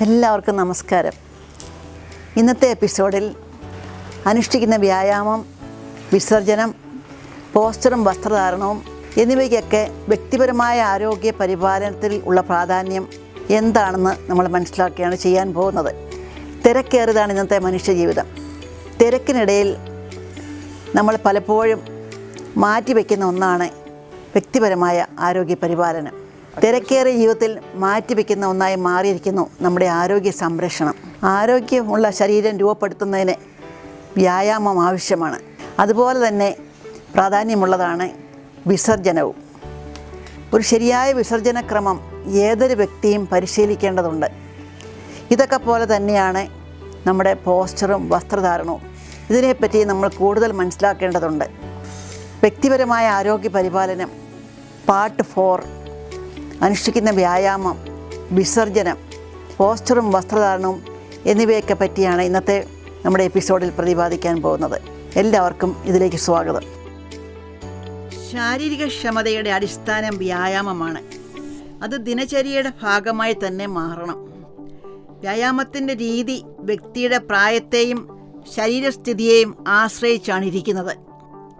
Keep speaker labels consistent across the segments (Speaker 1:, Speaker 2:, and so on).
Speaker 1: എല്ലാവർക്കും നമസ്കാരം. ഇന്നത്തെ എപ്പിസോഡിൽ അനുഷ്ഠിക്കുന്ന വ്യായാമം വിസർജനം പോസ്റ്ററും വസ്ത്രധാരണവും എന്നിവയ്ക്കൊക്കെ വ്യക്തിപരമായ ആരോഗ്യ പരിപാലനത്തിൽ ഉള്ള പ്രാധാന്യം എന്താണെന്ന് നമ്മൾ മനസ്സിലാക്കുകയാണ് ചെയ്യാൻ പോകുന്നത്. തിരക്കേറിയതാണ് ഇന്നത്തെ മനുഷ്യജീവിതം. തിരക്കിനിടയിൽ നമ്മൾ പലപ്പോഴും മാറ്റിവെക്കുന്ന ഒന്നാണ് വ്യക്തിപരമായ ആരോഗ്യ പരിപാലനം. തിരക്കേറിയ ജീവിതത്തിൽ മാറ്റിവെക്കുന്ന ഒന്നായി മാറിയിരിക്കുന്നു നമ്മുടെ ആരോഗ്യ സംരക്ഷണം. ആരോഗ്യമുള്ള ശരീരം രൂപപ്പെടുത്തുന്നതിന് വ്യായാമം ആവശ്യമാണ്. അതുപോലെ തന്നെ പ്രാധാന്യമുള്ളതാണ് വിസർജനവും ഒരു ശരിയായ വിസർജന ക്രമം ഏതൊരു വ്യക്തിയും പരിശീലിക്കേണ്ടതുണ്ട്. ഇതൊക്കെ പോലെ തന്നെയാണ് നമ്മുടെ പോസ്റ്ററും വസ്ത്രധാരണവും. ഇതിനെപ്പറ്റി നമ്മൾ കൂടുതൽ മനസ്സിലാക്കേണ്ടതുണ്ട്. വ്യക്തിപരമായ ആരോഗ്യ പരിപാലനം പാർട്ട് ഫോർ അനുഷ്ഠിക്കുന്ന വ്യായാമം വിസർജനം പോസ്റ്ററും വസ്ത്രധാരണവും എന്നിവയൊക്കെ പറ്റിയാണ് ഇന്നത്തെ നമ്മുടെ എപ്പിസോഡിൽ പ്രതിപാദിക്കാൻ പോകുന്നത്. എല്ലാവർക്കും ഇതിലേക്ക് സ്വാഗതം. ശാരീരിക ക്ഷമതയുടെ അടിസ്ഥാനം വ്യായാമമാണ്. അത് ദിനചര്യയുടെ ഭാഗമായി തന്നെ മാറണം. വ്യായാമത്തിന്റെ രീതി വ്യക്തിയുടെ പ്രായത്തെയും ശരീരസ്ഥിതിയെയും ആശ്രയിച്ചാണ് ഇരിക്കുന്നത്.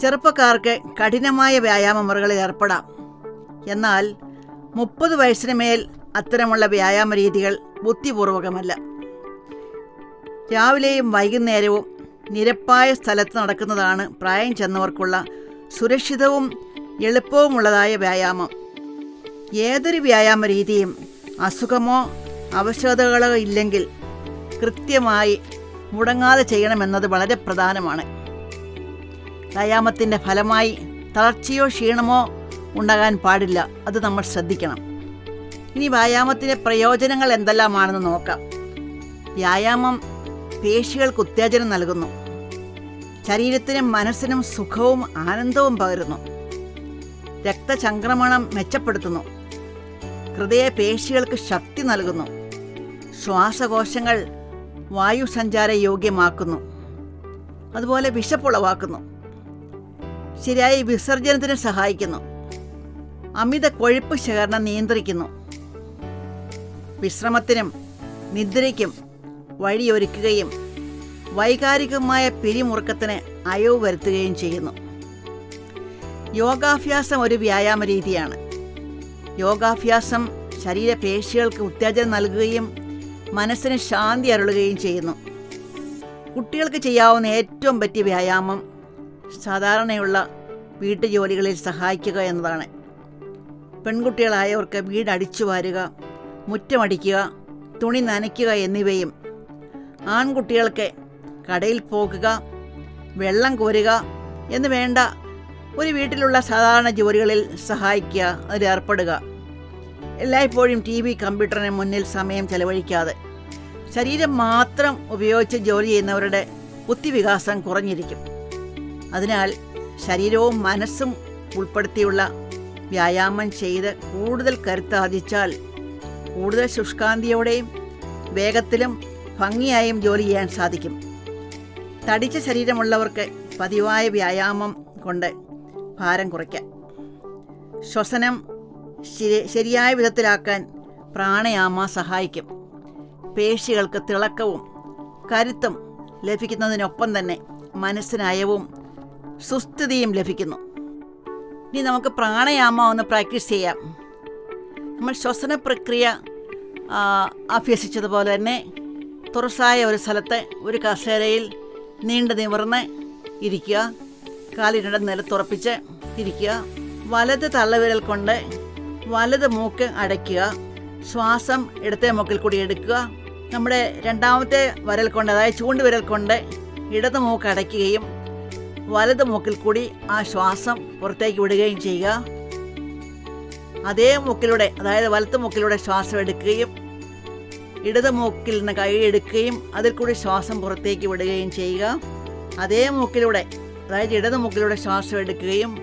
Speaker 1: ചെറുപ്പക്കാർക്ക് കഠിനമായ വ്യായാമ മുറകളിൽ ഏർപ്പെടാം. എന്നാൽ മുപ്പത് വയസ്സിന് മേൽ അത്തരമുള്ള വ്യായാമ രീതികൾ ബുദ്ധിപൂർവകമല്ല. രാവിലെയും വൈകുന്നേരവും നിരപ്പായ സ്ഥലത്ത് നടക്കുന്നതാണ് പ്രായം ചെന്നവർക്കുള്ള സുരക്ഷിതവും എളുപ്പവുമുള്ളതായ വ്യായാമം. ഏതൊരു വ്യായാമ രീതിയും അസുഖമോ അവശതകളോ ഇല്ലെങ്കിൽ കൃത്യമായി മുടങ്ങാതെ ചെയ്യണമെന്നത് വളരെ പ്രധാനമാണ്. വ്യായാമത്തിന്റെ ഫലമായി തളർച്ചയോ ക്ഷീണമോ ഉണ്ടാകാൻ പാടില്ല. അത് നമ്മൾ ശ്രദ്ധിക്കണം. ഇനി വ്യായാമത്തിന്റെ പ്രയോജനങ്ങൾ എന്തെല്ലാമാണെന്ന് നോക്കാം. വ്യായാമം പേശികൾക്ക് ഉത്തേജനം നൽകുന്നു. ശരീരത്തിനും മനസ്സിനും സുഖവും ആനന്ദവും പകരുന്നു. രക്തചംക്രമണം മെച്ചപ്പെടുത്തുന്നു. ഹൃദയ പേശികൾക്ക് ശക്തി നൽകുന്നു. ശ്വാസകോശങ്ങൾ വായുസഞ്ചാര യോഗ്യമാക്കുന്നു. അതുപോലെ വിശപ്പുളവാക്കുന്നു ശരിയായ വിസർജനത്തിന് സഹായിക്കുന്നു. അമിത കൊഴുപ്പ് ശേഖരണം നിയന്ത്രിക്കുന്നു. വിശ്രമത്തിനും നിദ്രയ്ക്കും വഴിയൊരുക്കുകയും വൈകാരികമായ പിരിമുറുക്കത്തിന് അയവ് വരുത്തുകയും ചെയ്യുന്നു. യോഗാഭ്യാസം ഒരു വ്യായാമ രീതിയാണ്. യോഗാഭ്യാസം ശരീരപേശികൾക്ക് ഉത്തേജനം നൽകുകയും മനസ്സിന് ശാന്തി അരുളുകയും ചെയ്യുന്നു. കുട്ടികൾക്ക് ചെയ്യാവുന്ന ഏറ്റവും പറ്റിയ വ്യായാമം സാധാരണയുള്ള വീട്ടുജോലികളിൽ സഹായിക്കുക എന്നതാണ്. പെൺകുട്ടികളായവർക്ക് വീട് അടിച്ചു വാരുക മുറ്റമടിക്കുക തുണി നനയ്ക്കുക എന്നിവയും. ആൺകുട്ടികൾക്ക് കടയിൽ പോകുക വെള്ളം കോരുക എന്ന് വേണ്ട ഒരു വീട്ടിലുള്ള സാധാരണ ജോലികളിൽ സഹായിക്കുക അതിലേർപ്പെടുക എല്ലായ്പ്പോഴും ടി വി കമ്പ്യൂട്ടറിന് മുന്നിൽ സമയം ചെലവഴിക്കാതെ. ശരീരം മാത്രം ഉപയോഗിച്ച് ജോലി ചെയ്യുന്നവരുടെ ബുദ്ധിവികാസം കുറഞ്ഞിരിക്കും. അതിനാൽ ശരീരവും മനസ്സും ഉൾപ്പെടുത്തിയുള്ള വ്യായാമം ചെയ്ത് കൂടുതൽ കരുത്താർജിച്ചാൽ കൂടുതൽ ശുഷ്കാന്തിയോടെയും വേഗത്തിലും ഭംഗിയായും ജോലി ചെയ്യാൻ സാധിക്കും. തടിച്ച ശരീരമുള്ളവർക്ക് പതിവായ വ്യായാമം കൊണ്ട് ഭാരം കുറയ്ക്കാം ശ്വസനം ശരിയായ വിധത്തിലാക്കാൻ പ്രാണയാമ സഹായിക്കും. പേശികൾക്ക് തിളക്കവും കരുത്തും ലഭിക്കുന്നതിനൊപ്പം തന്നെ മനസ്സിനയവും സുസ്ഥിതിയും ലഭിക്കുന്നു. ഇനി നമുക്ക് പ്രാണയാമം ഒന്ന് പ്രാക്ടീസ് ചെയ്യാം. നമ്മൾ ശ്വസന പ്രക്രിയ അഭ്യസിച്ചതുപോലെ തന്നെ തുറസായ ഒരു സ്ഥലത്ത് ഒരു കസേരയിൽ നീണ്ടു നിവർന്ന് ഇരിക്കുക. കാലിരണ്ട നിലത്തുറപ്പിച്ച് ഇരിക്കുക. വലത് തള്ളവിരൽ കൊണ്ട് വലത് മൂക്ക് അടയ്ക്കുക. ശ്വാസം ഇടത്തെ മൂക്കിൽ കൂടി എടുക്കുക. നമ്മുടെ രണ്ടാമത്തെ വരൽ കൊണ്ട് അതായത് ചൂണ്ടുവിരൽ കൊണ്ട് ഇടത് മൂക്ക് അടയ്ക്കുകയും വലത് മൂക്കിൽ കൂടി ആ ശ്വാസം പുറത്തേക്ക് വിടുകയും ചെയ്യുക. അതേ മൂക്കിലൂടെ അതായത് വലത്ത് മൂക്കിലൂടെ ശ്വാസം എടുക്കുകയും ഇടത് മൂക്കിൽ നിന്ന് കൈ എടുക്കുകയും അതിൽ കൂടി ശ്വാസം പുറത്തേക്ക് വിടുകയും ചെയ്യുക. അതേ മൂക്കിലൂടെ അതായത് ഇടത് മൂക്കിലൂടെ ശ്വാസം എടുക്കുകയും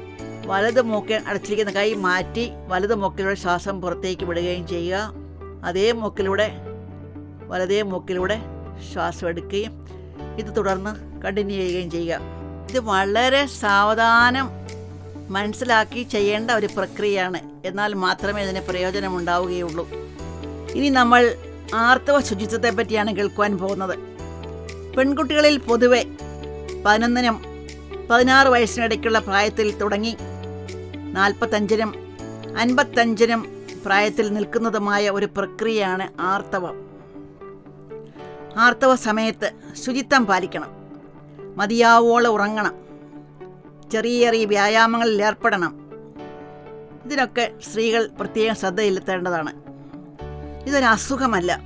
Speaker 1: വലത് മൂക്കിൽ അടച്ചിരിക്കുന്ന കൈ മാറ്റി വലത് മൂക്കിലൂടെ ശ്വാസം പുറത്തേക്ക് വിടുകയും ചെയ്യുക. അതേ മൂക്കിലൂടെ വലതേ മൂക്കിലൂടെ ശ്വാസം എടുക്കുകയും ഇത് തുടർന്ന് കണ്ടിന്യൂ ചെയ്യുകയും ചെയ്യുക. ഇത് വളരെ സാവധാനം മനസ്സിലാക്കി ചെയ്യേണ്ട ഒരു പ്രക്രിയയാണ്. എന്നാൽ മാത്രമേ ഇതിന് പ്രയോജനം ഉണ്ടാവുകയുള്ളൂ ഇനി നമ്മൾ ആർത്തവ ശുചിത്വത്തെ പറ്റിയാണ് കേൾക്കുവാൻ പോകുന്നത്. പെൺകുട്ടികളിൽ പൊതുവെ പതിനൊന്നിനും പതിനാറ് വയസ്സിനിടയ്ക്കുള്ള പ്രായത്തിൽ തുടങ്ങി നാൽപ്പത്തഞ്ചിനും അൻപത്തഞ്ചിനും പ്രായത്തിൽ നിൽക്കുന്നതുമായ ഒരു പ്രക്രിയയാണ് ആർത്തവം. ആർത്തവ സമയത്ത് ശുചിത്വം പാലിക്കണം. മതിയാവോളം ഉറങ്ങണം. ചെറിയ ചെറിയ വ്യായാമങ്ങളിൽ ഏർപ്പെടണം. ഇതിനൊക്കെ സ്ത്രീകൾ പ്രത്യേകം ശ്രദ്ധ ചെലുത്തേണ്ടതാണ് ഇതൊരു അസുഖമല്ല.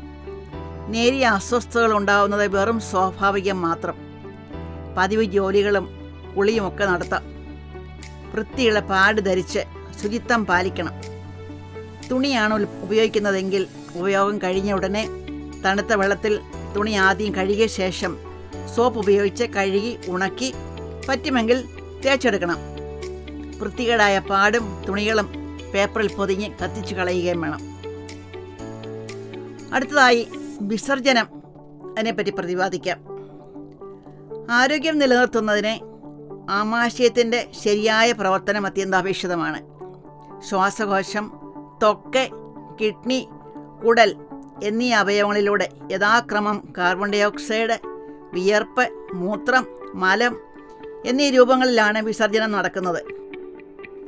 Speaker 1: നേരിയ അസ്വസ്ഥതകൾ ഉണ്ടാവുന്നത് വെറും സ്വാഭാവികം മാത്രം. പതിവ് ജോലികളും കുളിയുമൊക്കെ നടത്താം. വൃത്തിയുള്ള പാട് ധരിച്ച് ശുചിത്വം പാലിക്കണം. തുണിയാണ് ഉപയോഗിക്കുന്നതെങ്കിൽ ഉപയോഗം കഴിഞ്ഞ ഉടനെ തണുത്ത വെള്ളത്തിൽ തുണി ആദ്യം കഴുകിയ ശേഷം സോപ്പ് ഉപയോഗിച്ച് കഴുകി ഉണക്കി പറ്റുമെങ്കിൽ തേച്ചെടുക്കണം. വൃത്തികേടായ പാടും തുണികളും പേപ്പറിൽ പൊതിഞ്ഞ് കത്തിച്ചു കളയുകയും വേണം. അടുത്തതായി വിസർജനം. അതിനെപ്പറ്റി പ്രതിപാദിക്കാം. ആരോഗ്യം നിലനിർത്തുന്നതിന് ആമാശയത്തിന്റെ ശരിയായ പ്രവർത്തനം അത്യന്താപേക്ഷിതമാണ്. ശ്വാസകോശം ത്വക്ക് കിഡ്നി കുടൽ എന്നീ അവയവങ്ങളിലൂടെ യഥാക്രമം കാർബൺ ഡയോക്സൈഡ് വിയർപ്പ് മൂത്രം മലം എന്നീ രൂപങ്ങളിലാണ് വിസർജനം നടക്കുന്നത്.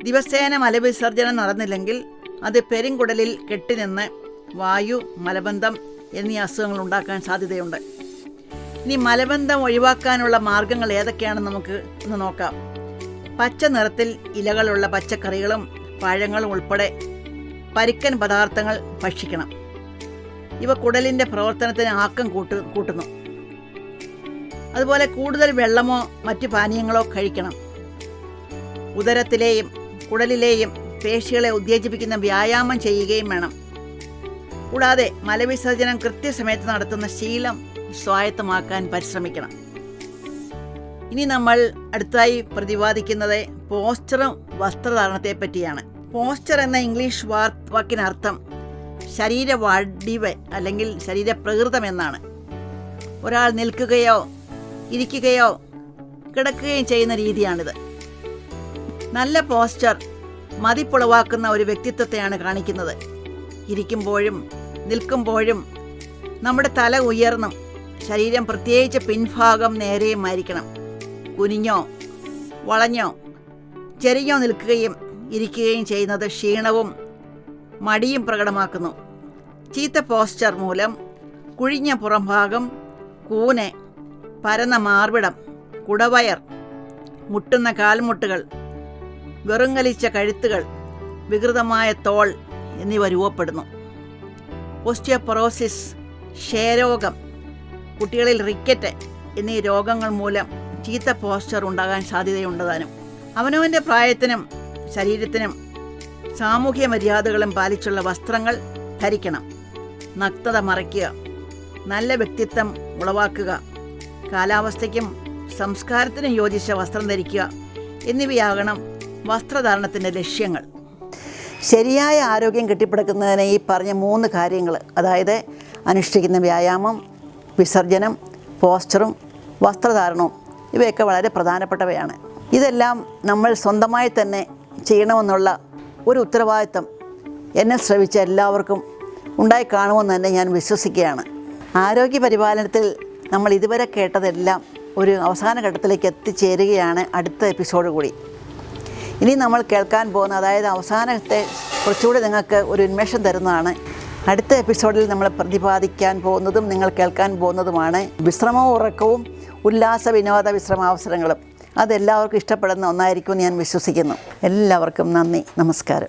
Speaker 1: ദിവസേന മലവിസർജനം നടന്നില്ലെങ്കിൽ അത് പെരുങ്കുടലിൽ കെട്ടിനിന്ന് വായു മലബന്ധം എന്നീ അസുഖങ്ങൾ ഉണ്ടാക്കാൻ സാധ്യതയുണ്ട്. ഇനി മലബന്ധം ഒഴിവാക്കാനുള്ള മാർഗങ്ങൾ ഏതൊക്കെയാണെന്ന് നമുക്ക് ഒന്ന് നോക്കാം. പച്ച നിറത്തിൽ ഇലകളുള്ള പച്ചക്കറികളും പഴങ്ങളും ഉൾപ്പെടെ പരിക്കൻ പദാർത്ഥങ്ങൾ ഭക്ഷിക്കണം. ഇവ കുടലിന്റെ പ്രവർത്തനത്തിന് ആക്കം കൂട്ടു കൂട്ടുന്നു. അതുപോലെ കൂടുതൽ വെള്ളമോ മറ്റു പാനീയങ്ങളോ കഴിക്കണം. ഉദരത്തിലെയും കുടലിലെയും പേശികളെ ഉത്തേജിപ്പിക്കുന്ന വ്യായാമം ചെയ്യുകയും വേണം. കൂടാതെ മലവിസർജനം കൃത്യസമയത്ത് നടത്തുന്ന ശീലം സ്വായത്തമാക്കാൻ പരിശ്രമിക്കണം. ഇനി നമ്മൾ അടുത്തായി പ്രതിപാദിക്കുന്നത് പോസ്റ്ററും വസ്ത്രധാരണത്തെ പറ്റിയാണ് പോസ്റ്റർ എന്ന ഇംഗ്ലീഷ് വാക്കിനർത്ഥം ശരീരവാടിവ് അല്ലെങ്കിൽ ശരീരപ്രകൃതം എന്നാണ്. ഒരാൾ നിൽക്കുകയോ ഇരിക്കുകയോ കിടക്കുകയും ചെയ്യുന്ന രീതിയാണിത്. നല്ല പോസ്റ്റർ മതിപ്പുളവാക്കുന്ന ഒരു വ്യക്തിത്വത്തെയാണ് കാണിക്കുന്നത്. ഇരിക്കുമ്പോഴും നിൽക്കുമ്പോഴും നമ്മുടെ തല ഉയർന്നും ശരീരം പ്രത്യേകിച്ച് പിൻഭാഗം നേരെയുമായിരിക്കണം കുനിഞ്ഞോ വളഞ്ഞോ ചെരിഞ്ഞോ നിൽക്കുകയും ഇരിക്കുകയും ചെയ്യുന്നത് ക്ഷീണവും മടിയും പ്രകടമാക്കുന്നു. ചീത്ത പോസ്റ്റർ മൂലം കുഴിഞ്ഞ പുറംഭാഗം കൂന് പരന്ന മാർവിടം കുടവയർ മുട്ടുന്ന കാൽമുട്ടുകൾ വെറുങ്ങലിച്ച കഴുത്തുകൾ വികൃതമായ തോൾ എന്നിവ രൂപപ്പെടുന്നു. ഓസ്റ്റിയോപൊറോസിസ് ക്ഷയരോഗം കുട്ടികളിൽ റിക്കറ്റ് എന്നീ രോഗങ്ങൾ മൂലം ചീത്ത പോസ്ചർ ഉണ്ടാകാൻ സാധ്യതയുണ്ടതാനും അവനവന്റെ പ്രായത്തിനും ശരീരത്തിനും സാമൂഹ്യ മര്യാദകളും പാലിച്ചുള്ള വസ്ത്രങ്ങൾ ധരിക്കണം. നഗ്നത മറയ്ക്കുക നല്ല വ്യക്തിത്വം ഉളവാക്കുക കാലാവസ്ഥയ്ക്കും സംസ്കാരത്തിനും യോജിച്ച വസ്ത്രം ധരിക്കുക എന്നിവയാകണം വസ്ത്രധാരണത്തിന്റെ ലക്ഷ്യങ്ങൾ. ശരിയായ ആരോഗ്യം കെട്ടിപ്പടുക്കുന്നതിന് ഈ പറഞ്ഞ മൂന്ന് കാര്യങ്ങൾ അതായത് അനുഷ്ഠിക്കുന്ന വ്യായാമം വിസർജനം പോസ്റ്ററും വസ്ത്രധാരണവും ഇവയൊക്കെ വളരെ പ്രധാനപ്പെട്ടവയാണ്. ഇതെല്ലാം നമ്മൾ സ്വന്തമായി തന്നെ ചെയ്യണമെന്നുള്ള ഒരു ഉത്തരവാദിത്തം എന്നെ ശ്രവിച്ച എല്ലാവർക്കും ഉണ്ടായി കാണുമെന്ന് തന്നെ ഞാൻ വിശ്വസിക്കുകയാണ്. ആരോഗ്യ പരിപാലനത്തിൽ നമ്മൾ ഇതുവരെ കേട്ടതെല്ലാം ഒരു അവസാന ഘട്ടത്തിലേക്ക് എത്തിച്ചേരുകയാണ് അടുത്ത എപ്പിസോഡ് കൂടി. ഇനി നമ്മൾ കേൾക്കാൻ പോകുന്ന അതായത് അവസാനത്തെ കുറച്ചുകൂടി നിങ്ങൾക്ക് ഒരു ഉന്മേഷം തരുന്നതാണ്. അടുത്ത എപ്പിസോഡിൽ നമ്മൾ പ്രതിപാദിക്കാൻ പോകുന്നതും നിങ്ങൾ കേൾക്കാൻ പോകുന്നതുമാണ് വിശ്രമവും ഉറക്കവും ഉല്ലാസ വിനോദ വിശ്രമാവസരങ്ങളും അതെല്ലാവർക്കും ഇഷ്ടപ്പെടുന്ന ഒന്നായിരിക്കും ഞാൻ വിശ്വസിക്കുന്നു. എല്ലാവർക്കും നന്ദി. നമസ്കാരം.